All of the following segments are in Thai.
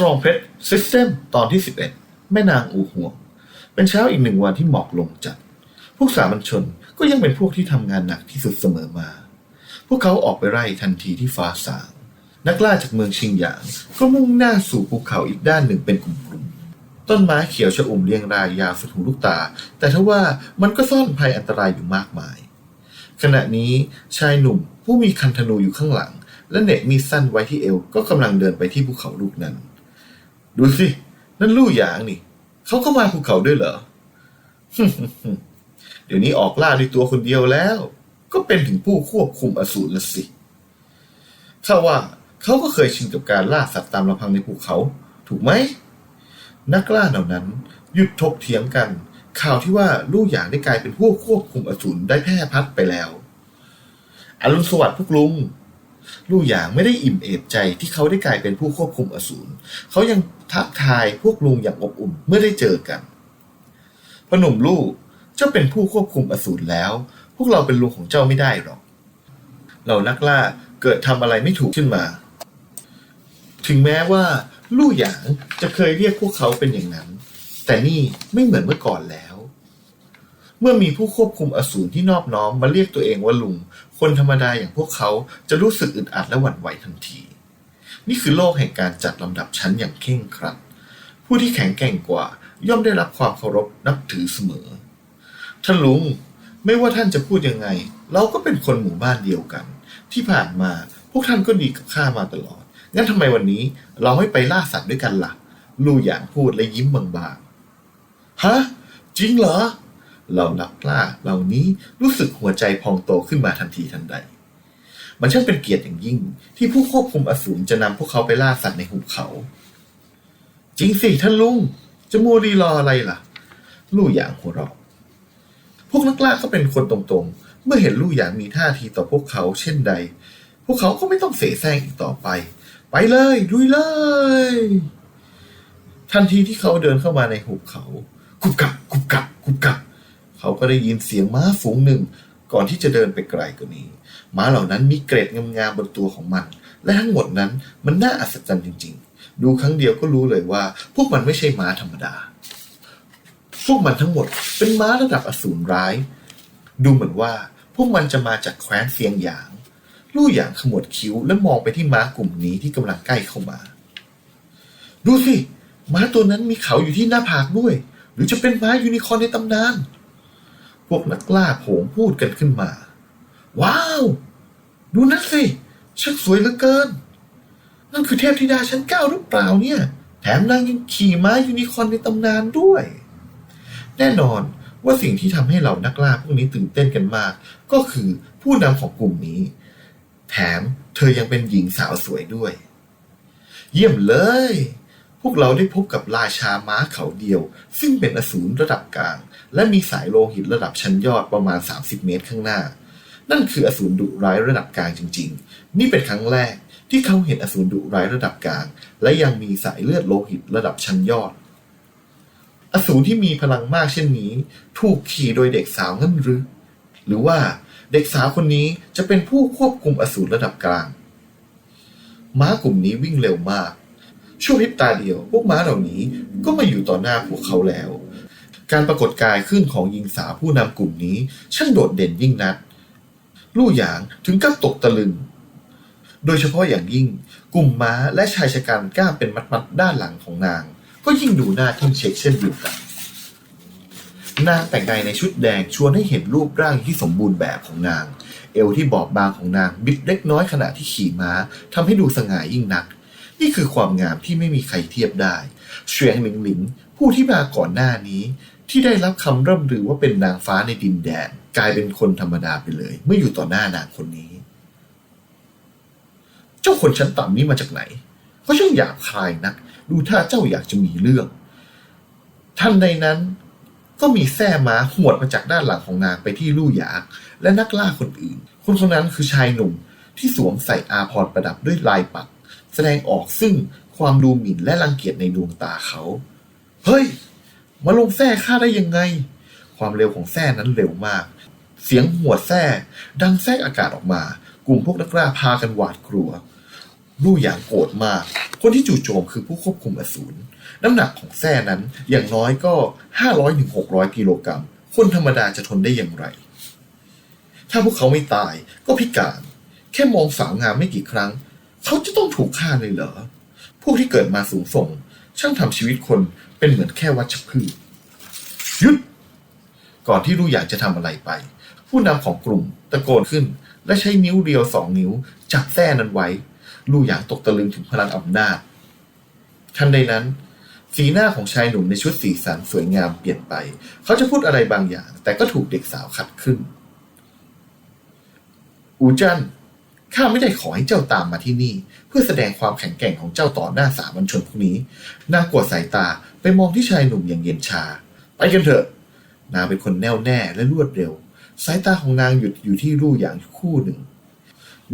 Strong Pet System ตอนที่ 11 แม่นางอูห่วงเป็นเช้าอีกหนึ่งวันที่หมอกลงจัด พวกสามัญชนก็ยังเป็นพวกที่ทำงานหนักที่สุดเสมอมา พวกเขาออกไปไล่ทันทีที่ฟ้าสาง นักล่าจากเมืองชิงหยาง ก็มุ่งหน้าสู่ภูเขาอีกด้านหนึ่งเป็นกลุ่มๆ ต้นไม้เขียวชอุ่มเรียงรายยาวสุดหูลูกตา แต่ทว่ามันก็ซ่อนภัยอันตรายอยู่มากมาย ขณะนี้ชายหนุ่มผู้มีคันธนูอยู่ข้างหลัง และเน็บมีสั้นไว้ที่เอวก็กำลังเดินไปที่ภูเขาลูกนั้น ดูสิ นั่นลู่หยางนี่ เขาก็มาภูเขาด้วยเหรอ เดี๋ยวนี้ออกล่าด้วยตัวคนเดียวแล้ว ก็เป็นถึงผู้ควบคุมอสูรละสิข้าว่าเขาก็เคยชินกับการล่าสัตว์ตามลำพังในภูเขา ถูกไหม นักล่าเหล่านั้น หยุดถกเถียงกัน ข่าวที่ว่าลู่หยางได้กลายเป็นผู้ควบคุมอสูรได้แพร่พัดไปแล้วอรุณสวัสดิ์พวกลุง ลู่หยางไม่ได้อิ่มเอมใจที่เขาได้กลายเป็นผู้ควบคุมอสูรเขายังทักทายพวกลุงอย่างอบอุ่นเมื่อได้เจอกันพหนุ่มลู่เจ้าเป็นผู้ควบคุมอสูรแล้ว พวกเราเป็นลุงของเจ้าไม่ได้หรอกเรานักล่าเกิดทำอะไรไม่ถูกขึ้นมา ถึงแม้ว่าลู่หยางจะเคยเรียกพวกเขาเป็นอย่างนั้น แต่นี่ไม่เหมือนเมื่อก่อนแล้ว เมื่อมีผู้ควบคุมอสูรที่นอบน้อมมาเรียกตัวเองว่าลุง คนธรรมดาอย่างพวกเขาจะรู้สึกอึดอัดและหวั่นไหวทันที นี่คือโลกแห่งการจัดลำดับชั้นอย่างเคร่งครัด ผู้ที่แข็งแกร่งกว่าย่อมได้รับความเคารพนับถือเสมอ ท่านลุง ไม่ว่าท่านจะพูดยังไง เราก็เป็นคนหมู่บ้านเดียวกัน ที่ผ่านมาพวกท่านก็ดีกับข้ามาตลอด งั้นทำไมวันนี้เราไม่ไปล่าสัตว์ด้วยกันละ่ะ ลู่หยางพูดและยิ้มบางๆ ฮะ จริงเหรอ เรานักล่าเหล่านี้รู้สึกหัวใจพองโตขึ้นมาทันทีทันใด มันช่างเป็นเกียรติอย่างยิ่ง ที่ผู้ควบคุมอสูรจะนำพวกเขาไปล่าสัตว์ในหุบเขา จริงสิท่านลุง จะมัวรีรออะไรล่ะ ลู่หยางหัวเราะพวกนักล่าก็เป็นคนตรงๆ เมื่อเห็นลู่หยางมีท่าทีต่อพวกเขาเช่นใด พวกเขาก็ไม่ต้องเสแสร้งอีกต่อไป ไปเลยลุยเลย ทันทีที่เขาเดินเข้ามาในหุบเขา กุบกับกุบกับกุบกับ เขาก็ได้ยินเสียงม้าฝูงหนึ่ง ก่อนที่จะเดินไปไกลกว่านี้ ม้าเหล่านั้นมีเกร็ดงามๆบนตัวของมัน และทั้งหมดนั้นมันน่าอัศจรรย์จริง ๆ ดูครั้งเดียวก็รู้เลยว่า พวกมันไม่ใช่ม้าธรรมดา พวกมันทั้งหมดเป็นม้าระดับอสูรร้าย ดูเหมือนว่าพวกมันจะมาจากแคว้นเซียงหยาง ลู่หยางขมวดคิ้วและมองไปที่ม้ากลุ่มนี้ที่กำลังใกล้เข้ามา ดูสิม้าตัวนั้นมีเขาอยู่ที่หน้าผากด้วย หรือจะเป็นม้ายูนิคอร์นในตำนาน พวกนักล่าโผงพูดกันขึ้นมา ว้าว ดูนั่นสิช่างสวยเหลือเกิน นั่นคือเทพธิดาชั้นเก้าหรือเปล่าเนี่ย แถมนางยังขี่ม้ายูนิคอนในตำนานด้วย แน่นอนว่าสิ่งที่ทำให้เหล่านักล่าพวกนี้ตื่นเต้นกันมาก ก็คือผู้นำของกลุ่มนี้ แถมเธอยังเป็นหญิงสาวสวยด้วย เยี่ยมเลย พวกเราได้พบกับราชาม้าเขาเดียว ซึ่งเป็นอสูรระดับกลาง และมีสายโลหิตระดับชั้นยอดประมาณ 30 เมตรข้างหน้า นั่นคืออสูรดุร้ายระดับกลางจริง ๆ นี่เป็นครั้งแรกที่เขาเห็นอสูรดุร้ายระดับกลาง และยังมีสายเลือดโลหิตระดับชั้นยอด อสูรที่มีพลังมากเช่นนี้ ถูกขี่โดยเด็กสาวงั้นหรือ หรือว่าเด็กสาวคนนี้จะเป็นผู้ควบคุมอสูรระดับกลาง ม้ากลุ่มนี้วิ่งเร็วมาก ชั่วพริบตาเดียว พวกม้าเหล่านี้ก็มาอยู่ต่อหน้าพวกเขาแล้ว การปรากฏกายขึ้นของหญิงสาวผู้นำกลุ่มนี้ช่างโดดเด่นยิ่งนัก ลู่หยางถึงกับตกตะลึง โดยเฉพาะอย่างยิ่ง กลุ่มม้าและชายชะกันกล้าเป็นมัดๆด้านหลังของนาง ก็ยิ่งดูหน่าทึ่งเช็คเช่นเดียวกันนางแต่งกายในชุดแดงชวนให้เห็นรูปร่างที่สมบูรณ์แบบของนาง เอวที่บอบบางของนางบิดเล็กน้อยขณะที่ขี่ม้าทำให้ดูสง่ายิ่งนัก นี่คือความงามที่ไม่มีใครเทียบได้เฉียงหลิงหลิง ผู้ที่มาก่อนหน้านี้ ที่ได้รับคำร่ำลือว่าเป็นนางฟ้าในดินแดน กลายเป็นคนธรรมดาไปเลย เมื่ออยู่ต่อหน้านางคนนี้ เจ้าคนชั้นต่ำนี้มาจากไหนเขาช่างหยาบคายนัก ดูท่าเจ้าอยากจะมีเรื่องทันใดนั้นก็มีแส้ม้าหวดมาจากด้านหลังของนางไปที่ลู่หยางและนักล่าคนอื่น คนคนนั้นคือชายหนุ่มที่สวมใส่อาภรประดับด้วยลายปัก แสดงออกซึ่งความดูหมิ่นและรังเกียจในดวงตาเขา เฮ้ย มาลงแส้ข้าได้ยังไง ความเร็วของแส้นั้นเร็วมาก เสียงหัวดแส้ดังแทรกอากาศออกมา กลุ่มพวกนักล่าพากันหวาดกลัวลู่หยางโกรธมาก คนที่จู่โจมคือผู้ควบคุมอสูร น้ำหนักของแท้นั้นอย่างน้อยก็ 500ถึง600 กิโลกรัม คนธรรมดาจะทนได้อย่างไร ถ้าพวกเขาไม่ตายก็พิการ แค่มองสาวงามไม่กี่ครั้ง เขาจะต้องถูกฆ่าเลยเหรอ พวกที่เกิดมาสูงส่ง ช่างทำชีวิตคนเป็นเหมือนแค่วัชพืชหยุด ก่อนที่ลู่หยางจะทำอะไรไป ผู้นำของกลุ่มตะโกนขึ้น และใช้นิ้วเดียวสองนิ้ว จับแส้นั้นไว้ ลู่หยางตกตะลึงถึงพลังอำนาจทันใดนั้น สีหน้าของชายหนุ่มในชุดสีสันสวยงามเปลี่ยนไป เขาจะพูดอะไรบางอย่าง แต่ก็ถูกเด็กสาวขัดขึ้น อูจัน ข้าไม่ได้ขอให้เจ้าตามมาที่นี่ เพื่อแสดงความแข็งแกร่งของเจ้าต่อหน้าสามัญชนพวกนี้นางกวดสายตาไปมองที่ชายหนุ่มอย่างเย็นชา ไปกันเถอะ นางเป็นคนแน่วแน่และรวดเร็ว สายตาของนางหยุดอยู่ที่รู่อย่างคู่หนึ่ง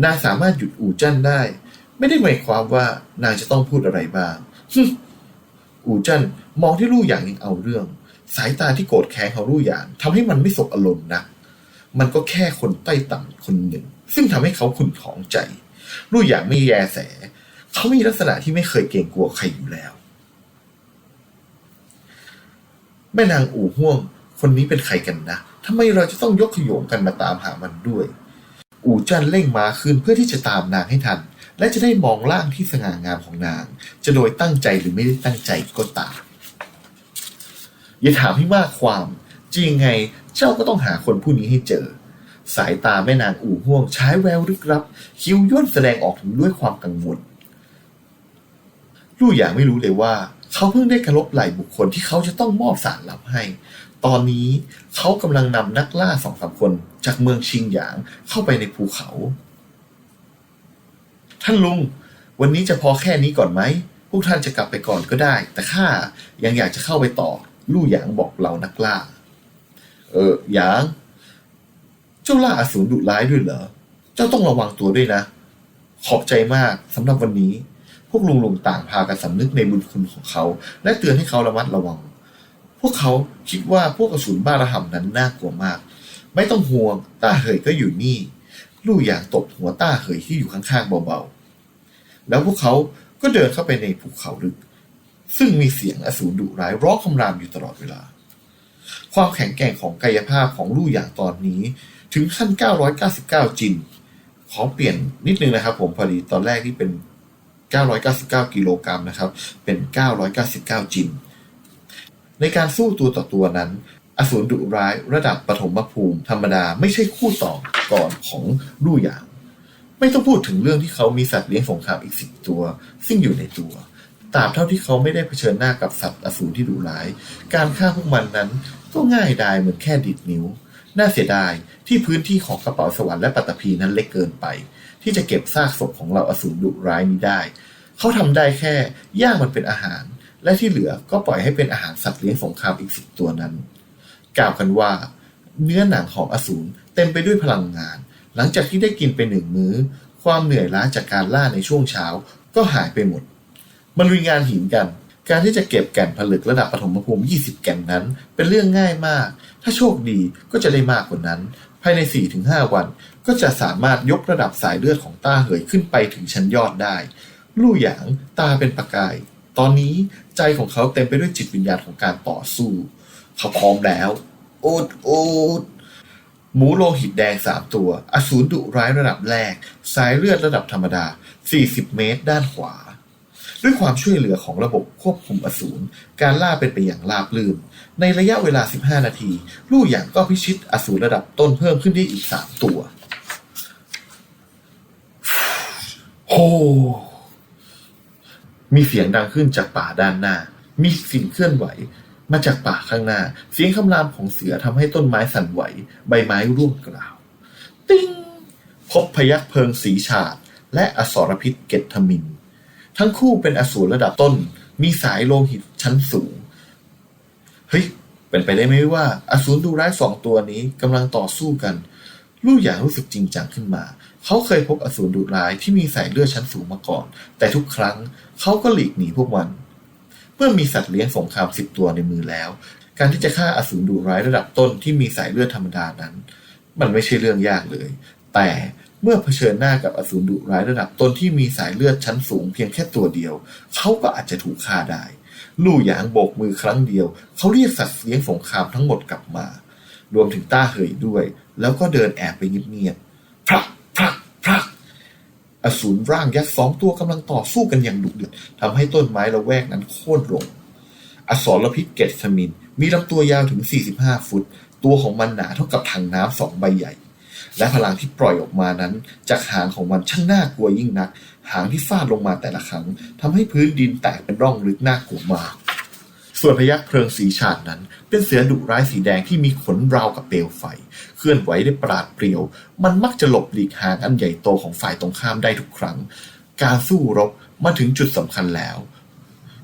นางสามารถหยุดอูจันได้ ไม่ได้หมายความว่านางจะต้องพูดอะไรบ้างฮึ่จันมองที่รู่อย่างยังเอาเรื่อง สายตาที่โกรธแค้นของรู่อย่างทำให้มันไม่สบอารมณ์นะ มันก็แค่คนใต้ต่ำคนหนึ่ง ซึ่งทำให้เขาขุ่นของใจรู่อย่างไม่แยแส เขามีลักษณะที่ไม่เคยเกรงกลัวใครอยู่แล้ว แม่นางอู่ห่วง คนนี้เป็นใครกันนะทำไมเราจะต้องยกขโยงกันมาตามหามันด้วย อู่จันเร่งม้าขึ้นเพื่อที่จะตามนางให้ทัน และจะได้มองร่างที่สง่างามของนาง จะโดยตั้งใจหรือไม่ได้ตั้งใจก็ตามอย่าถามให้มากความ จริงไง เจ้าก็ต้องหาคนผู้นี้ให้เจอ สายตาแม่นางอู่ห่วงใช้แววลึกลับ คิ้วย่นแสดงออกถึงด้วยความกังวลลู่หยางไม่รู้เลยว่า เขาเพิ่งได้กระลบไหลบุคคลที่เขาจะต้องมอบสารลับให้ ตอนนี้เขากำลังนำนักล่าสองสามคนจากเมืองชิงหยางเข้าไปในภูเขา ท่านลุง วันนี้จะพอแค่นี้ก่อนไหมพวกท่านจะกลับไปก่อนก็ได้ แต่ข้ายังอยากจะเข้าไปต่อ ลู่หยางบอกเรานักล่า เออหยาง เจ้าล่าอสูรดุร้ายด้วยเหรอ เจ้าต้องระวังตัวด้วยนะ ขอบใจมากสำหรับวันนี้ พวกลุงลุงต่างพากันสำนึกในบุญคุณของเขา และเตือนให้เขาระมัดระวัง พวกเขาคิดว่าพวกอสูรบ้าระห่ำนั้นน่ากลัวมาก ไม่ต้องห่วง ตาเหยก็อยู่นี่ ลู่อย่างตบหัวตาเหยที่อยู่ข้างๆเบาๆ แล้วพวกเขาก็เดินเข้าไปในภูเขาลึก ซึ่งมีเสียงอสูรดุร้ายร้องคำรามอยู่ตลอดเวลา ความแข็งแกร่งของกายภาพของลู่อย่างตอนนี้ ถึงขั้น 999 จิน ขอเปลี่ยนนิดนึงนะครับผมพอดีตอนแรกที่เป็น 999 กิโลกรัมนะครับ เป็น 999 จิน ในการสู้ตัวต่อตัวนั้น อสูรดุร้ายระดับปฐมภูมิธรรมดาไม่ใช่คู่ต่อก่อนของลู่หยาง ไม่ต้องพูดถึงเรื่องที่เขามีสัตว์เลี้ยงสงครามอีกสิบตัว ซึ่งอยู่ในตัวตราบเท่าที่เขาไม่ได้เผชิญหน้ากับสัตว์อสูรที่ดุร้าย การฆ่าพวกมันนั้น ก็ง่ายดายเหมือนแค่ดิดนิ้ว น่าเสียดายที่พื้นที่ของกระเป๋าสวรรค์และปัตตภีนั้นเล็กเกินไป ที่จะเก็บซากศพของเราอสูรดุร้ายนี้ได้ เขาทำได้แค่ย่างมันเป็นอาหาร และที่เหลือก็ปล่อยให้เป็นอาหารสัตว์เลี้ยงสงครามอีกสิบตัวนั้น กล่าวกันว่า เนื้อหนังของอสูรเต็มไปด้วยพลังงาน หลังจากที่ได้กินไปหนึ่งมื้อ ความเหนื่อยล้าจากการล่าในช่วงเช้าก็หายไปหมด มันลุยงานหินกัน การที่จะเก็บแก่นผลึกระดับปฐมภูมิ 20 แก่นนั้น เป็นเรื่องง่ายมาก ถ้าโชคดีก็จะได้มากกว่านั้น ภายใน 4-5 วัน ก็จะสามารถยกระดับสายเลือดของต้าเหยขึ้นไปถึงชั้นยอดได้ ลู่หยางตาเป็นประกาย ตอนนี้ใจของเขาเต็มไปด้วยจิตวิญญาณของการต่อสู้ เขาพร้อมแล้ว โอดโอดหมูโลหิตแดงสามตัว อสูรดุร้ายระดับแรก สายเลือดระดับธรรมดา 40 เมตร ด้านขวา ด้วยความช่วยเหลือของระบบควบคุมอสูร การล่าเป็นไปอย่างราบรื่น ในระยะเวลา 15 นาที ลู่หยางก็พิชิตอสูรระดับต้นเพิ่มขึ้นได้อีก 3 ตัวโฮมีเสียงดังขึ้นจากป่าด้านหน้า มีสิ่งเคลื่อนไหว มาจากป่าข้างหน้า เสียงคำรามของเสือทำให้ต้นไม้สั่นไหว ใบไม้ร่วงกล่าว ติ้ง พบพยักเพลิงสีฉาด และอสรพิษเกตทมิน ทั้งคู่เป็นอสูรระดับต้น มีสายโลหิตชั้นสูง เฮ้ย เป็นไปได้ไหมว่า อสูรดูร้ายสองตัวนี้กำลังต่อสู้กัน ลู่หยางรู้สึกจริงจังขึ้นมา เขาเคยพบอสูรดุร้ายที่มีสายเลือดชั้นสูงมาก่อน แต่ทุกครั้งเขาก็หลีกหนีพวกมัน เมื่อมีสัตว์เลี้ยงสงครามสิบตัวในมือแล้ว การที่จะฆ่าอสูรดุร้ายระดับต้นที่มีสายเลือดธรรมดานั้น มันไม่ใช่เรื่องยากเลย แต่ มื่อเผชิญหน้ากับอสูรดุร้ายระดับตนที่มีสายเลือดชั้นสูงเพียงแค่ตัวเดียว เขาก็อาจจะถูกฆ่าได้ ลู่หยางโบกมือครั้งเดียว เขาเรียกสัตว์เลี้ยงสงครามทั้งหมดกลับมา รวมถึงต้าเหยด้วย แล้วก็เดินแอบไปเงียบๆพรักพรักพรักอสูรร่างยักษ์สองตัวกำลังต่อสู้กันอย่างดุเดือดทำให้ต้นไม้ละแวกนั้นโค่นลงอสรพิษเกตสมิน มีลำตัวยาวถึง 45 ฟุต ตัวของมันหนาเท่ากับถังน้ำสองใบใหญ่ และพลังที่ปล่อยออกมานั้น จากหางของมันช่างน่ากลัวยิ่งนัก หางที่ฟาดลงมาแต่ละครั้งทำให้พื้นดินแตกเป็นร่องลึกน่ากลัวมาก ส่วนพยักเพลิงสีฉาดนั้น เป็นเสือดุร้ายสีแดงที่มีขนราวกับเปลวไฟ เคลื่อนไหวได้ปราดเปรียว มันมักจะหลบหลีกหางอันใหญ่โตของฝ่ายตรงข้ามได้ทุกครั้ง การสู้รบมาถึงจุดสำคัญแล้ว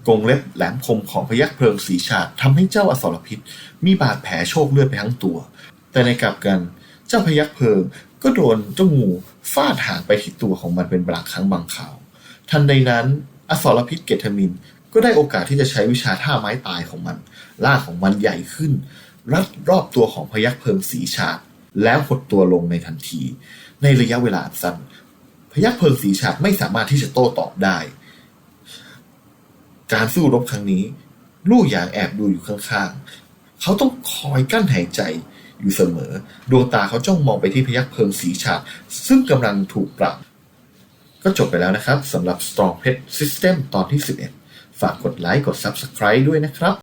กงเล็บแหลมคมของพยักเพลิงสีฉาดทำให้เจ้าอสรพิษ มีบาดแผลโชคเลือดไปทั้งตัว แต่ในกลับกัน จ้าพยักเพลิง ก็โดนเจ้างูฟาดหางไปที่ตัวของมันเป็นบางครั้งบางคราว ทันใดนั้น อสรพิษเกตมิน ก็ได้โอกาสที่จะใช้วิชาท่าไม้ตายของมันล่างของมันใหญ่ขึ้น รัดรอบตัวของพยักเพลิงสีฉาดแล้วหดตัวลงในทันที ในระยะเวลาสั้นพยักเพลิงสีฉาดไม่สามารถที่จะโต้ตอบได้ การสู้รบครั้งนี้ ลู่หยางแอบดูอยู่ข้างๆ เขาต้องคอยกั้นหายใจ อยู่เสมอ ดวงตาเขาจ้องมองไปที่พยักเพลิงสีฉาดซึ่งกำลังถูกปรับ ก็จบไปแล้วนะครับสำหรับ Strong Pet System ตอนที่ 11 ฝากกดไลค์กด Subscribe ด้วยนะครับ